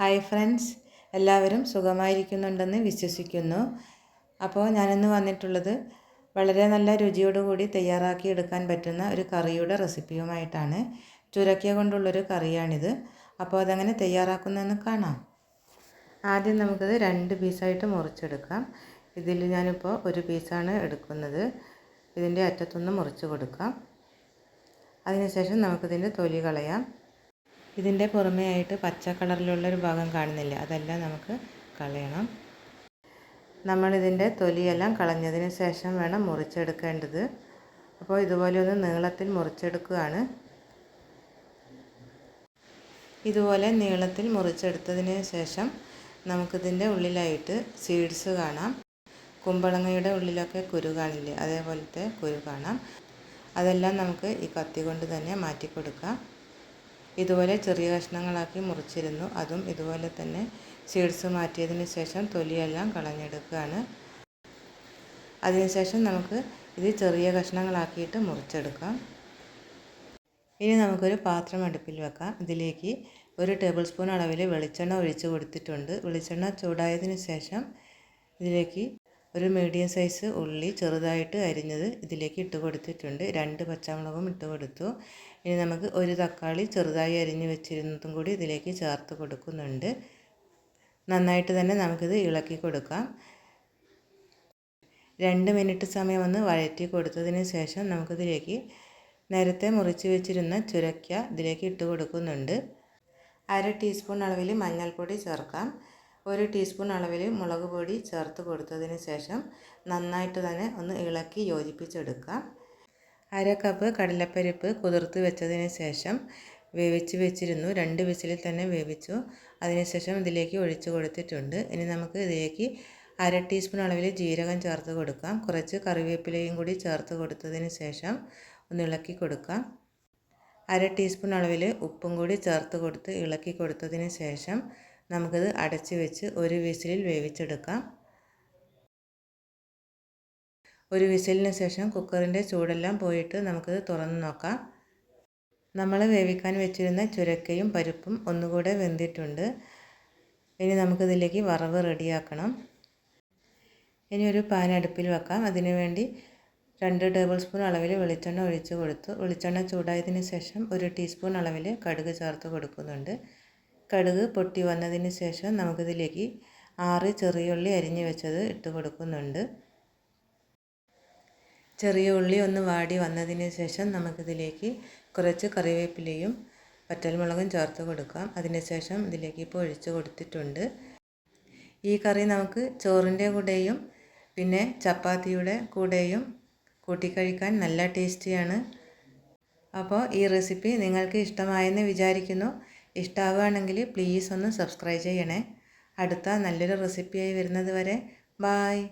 Hi friends. എല്ലാവരും സുഖമായിരിക്കുന്നുണ്ടെന്ന് വിശ്വസിക്കുന്നു. അപ്പോൾ ഞാനിന്ന് വന്നിട്ടുള്ളത് വളരെ നല്ല രുചിയോടുകൂടി തയ്യാറാക്കി എടുക്കാൻ പറ്റുന്ന ഒരു കറിയുടെ റെസിപ്പിയുമായിട്ടാണ്. ചുരക്കിയ കൊണ്ടുള്ളൊരു കറിയാണിത്. അപ്പോൾ അതങ്ങനെ തയ്യാറാക്കുന്നതെന്ന് കാണാം. ആദ്യം നമുക്കത് രണ്ട് പീസായിട്ട് മുറിച്ചെടുക്കാം. ഇതിൽ ഞാനിപ്പോൾ ഒരു പീസാണ് എടുക്കുന്നത്. ഇതിന്റെ അറ്റത്തൊന്ന് മുറിച്ച് കൊടുക്കാം. അതിനുശേഷം നമുക്കിതിന്റെ തൊലി കളയാം. ഇതിന്റെ പുറമേ ആയിട്ട് പച്ച കളറിലുള്ള ഒരു ഭാഗം കാണുന്നില്ല. അതെല്ലാം നമുക്ക് കളയണം. നമ്മളിതിന്റെ തൊലിയെല്ലാം കളഞ്ഞതിന് ശേഷം വേണം മുറിച്ചെടുക്കേണ്ടത്. അപ്പോൾ ഇതുപോലെ ഒന്ന് നീളത്തിൽ മുറിച്ചെടുക്കുകയാണ്. ഇതുപോലെ നീളത്തിൽ മുറിച്ചെടുത്തതിന് ശേഷം നമുക്കിതിന്റെ ഉള്ളിലായിട്ട് സീഡ്സ് കാണാം. കുമ്പളങ്ങയുടെ ഉള്ളിലൊക്കെ കുരു കാണില്ലേ? അതേപോലത്തെ കുരു കാണാം. അതെല്ലാം നമുക്ക് ഈ കത്തി കൊണ്ട് തന്നെ മാറ്റി കൊടുക്കാം ഇതുപോലെ ചെറിയ കഷ്ണങ്ങളാക്കി മുറിച്ചിരുന്നു. അതും ഇതുപോലെ തന്നെ സീഡ്സ് മാറ്റിയതിന് ശേഷം തൊലിയെല്ലാം കളഞ്ഞെടുക്കുകയാണ്. അതിനുശേഷം നമുക്ക് ഇത് ചെറിയ കഷ്ണങ്ങളാക്കിയിട്ട് മുറിച്ചെടുക്കാം. ഇനി നമുക്കൊരു പാത്രം അടുപ്പിൽ വെക്കാം. ഇതിലേക്ക് ഒരു ടേബിൾ സ്പൂൺ അളവിൽ വെളിച്ചെണ്ണ ഒഴിച്ച് കൊടുത്തിട്ടുണ്ട്. വെളിച്ചെണ്ണ ചൂടായതിന് ശേഷം ഇതിലേക്ക് ഒരു മീഡിയം സൈസ് ഉള്ളി ചെറുതായിട്ട് അരിഞ്ഞത് ഇതിലേക്ക് ഇട്ട് കൊടുത്തിട്ടുണ്ട്. രണ്ട് പച്ചമുളകും ഇട്ട് കൊടുത്തു. ഇനി നമുക്ക് ഒരു തക്കാളി ചെറുതായി അരിഞ്ഞ് വെച്ചിരുന്നതും കൂടി ഇതിലേക്ക് ചേർത്ത് കൊടുക്കുന്നുണ്ട്. നന്നായിട്ട് തന്നെ നമുക്കിത് ഇളക്കി കൊടുക്കാം. രണ്ട് മിനിറ്റ് സമയം ഒന്ന് വഴറ്റി കൊടുത്തതിന് ശേഷം നമുക്കിതിലേക്ക് നേരത്തെ മുറിച്ച് വെച്ചിരുന്ന ചുരക്ക ഇതിലേക്ക് ഇട്ട് കൊടുക്കുന്നുണ്ട്. അര ടീസ്പൂൺ അളവിൽ മഞ്ഞൾപ്പൊടി ചേർക്കാം. ഒരു ടീസ്പൂൺ അളവിൽ മുളക് പൊടി ചേർത്ത് കൊടുത്തതിന് ശേഷം നന്നായിട്ട് തന്നെ ഒന്ന് ഇളക്കി യോജിപ്പിച്ചെടുക്കാം. അര കപ്പ് കടലപ്പരിപ്പ് കുതിർത്ത് വെച്ചതിന് ശേഷം വേവിച്ച് വെച്ചിരുന്നു. രണ്ട് വിസിലിൽ തന്നെ വേവിച്ചു. അതിനുശേഷം ഇതിലേക്ക് ഒഴിച്ച് കൊടുത്തിട്ടുണ്ട്. ഇനി നമുക്ക് ഇതിലേക്ക് അര ടീസ്പൂൺ അളവിൽ ജീരകം ചേർത്ത് കൊടുക്കാം. കുറച്ച് കറിവേപ്പിലയും കൂടി ചേർത്ത് കൊടുത്തതിന് ശേഷം ഒന്ന് ഇളക്കി കൊടുക്കാം. അര ടീസ്പൂൺ അളവിൽ ഉപ്പും കൂടി ചേർത്ത് കൊടുത്ത് ഇളക്കി കൊടുത്തതിന് ശേഷം നമുക്കിത് അടച്ച് വെച്ച് ഒരു വിസിലിൽ വേവിച്ചെടുക്കാം. ഒരു വിസിലിന് ശേഷം കുക്കറിന്റെ ചൂടെല്ലാം പോയിട്ട് നമുക്കിത് തുറന്ന് നോക്കാം. നമ്മൾ വേവിക്കാൻ വെച്ചിരുന്ന ചുരക്കയും പരിപ്പും ഒന്നുകൂടെ വെന്തിട്ടുണ്ട്. ഇനി നമുക്കിതിലേക്ക് വറവ് റെഡിയാക്കണം. ഇനി ഒരു പാൻ അടുപ്പിൽ വെക്കാം. അതിനുവേണ്ടി രണ്ട് ടേബിൾ സ്പൂൺ അളവിൽ വെളിച്ചെണ്ണ ഒഴിച്ച് കൊടുത്തു. വെളിച്ചെണ്ണ ചൂടായതിന് ശേഷം ഒരു ടീസ്പൂൺ അളവിൽ കടുക് ചേർത്ത് കൊടുക്കുന്നുണ്ട്. കടുക് പൊട്ടി വന്നതിന് ശേഷം നമുക്കിതിലേക്ക് ആറ് ചെറിയുള്ളി അരിഞ്ഞു വെച്ചത് ഇട്ട് കൊടുക്കുന്നുണ്ട്. ചെറിയ ഉള്ളി ഒന്ന് വാടി വന്നതിന് ശേഷം നമുക്കിതിലേക്ക് കുറച്ച് കറിവേപ്പിലയും വറ്റൽമുളകും ചേർത്ത് കൊടുക്കാം. അതിനുശേഷം ഇതിലേക്ക് ഇപ്പോൾ ഒഴിച്ച് കൊടുത്തിട്ടുണ്ട്. ഈ കറി നമുക്ക് ചോറിന്റെ കൂടെയും പിന്നെ ചപ്പാത്തിയുടെ കൂടെയും കൂട്ടിക്കഴിക്കാൻ നല്ല ടേസ്റ്റിയാണ്. അപ്പോൾ ഈ റെസിപ്പി നിങ്ങൾക്ക് ഇഷ്ടമായെന്ന് വിചാരിക്കുന്നു. ഇഷ്ടമാവുകയാണെങ്കിൽ പ്ലീസ് ഒന്ന് സബ്സ്ക്രൈബ് ചെയ്യണേ. അടുത്ത നല്ലൊരു റെസിപ്പിയായി വരുന്നത് വരെ ബായ്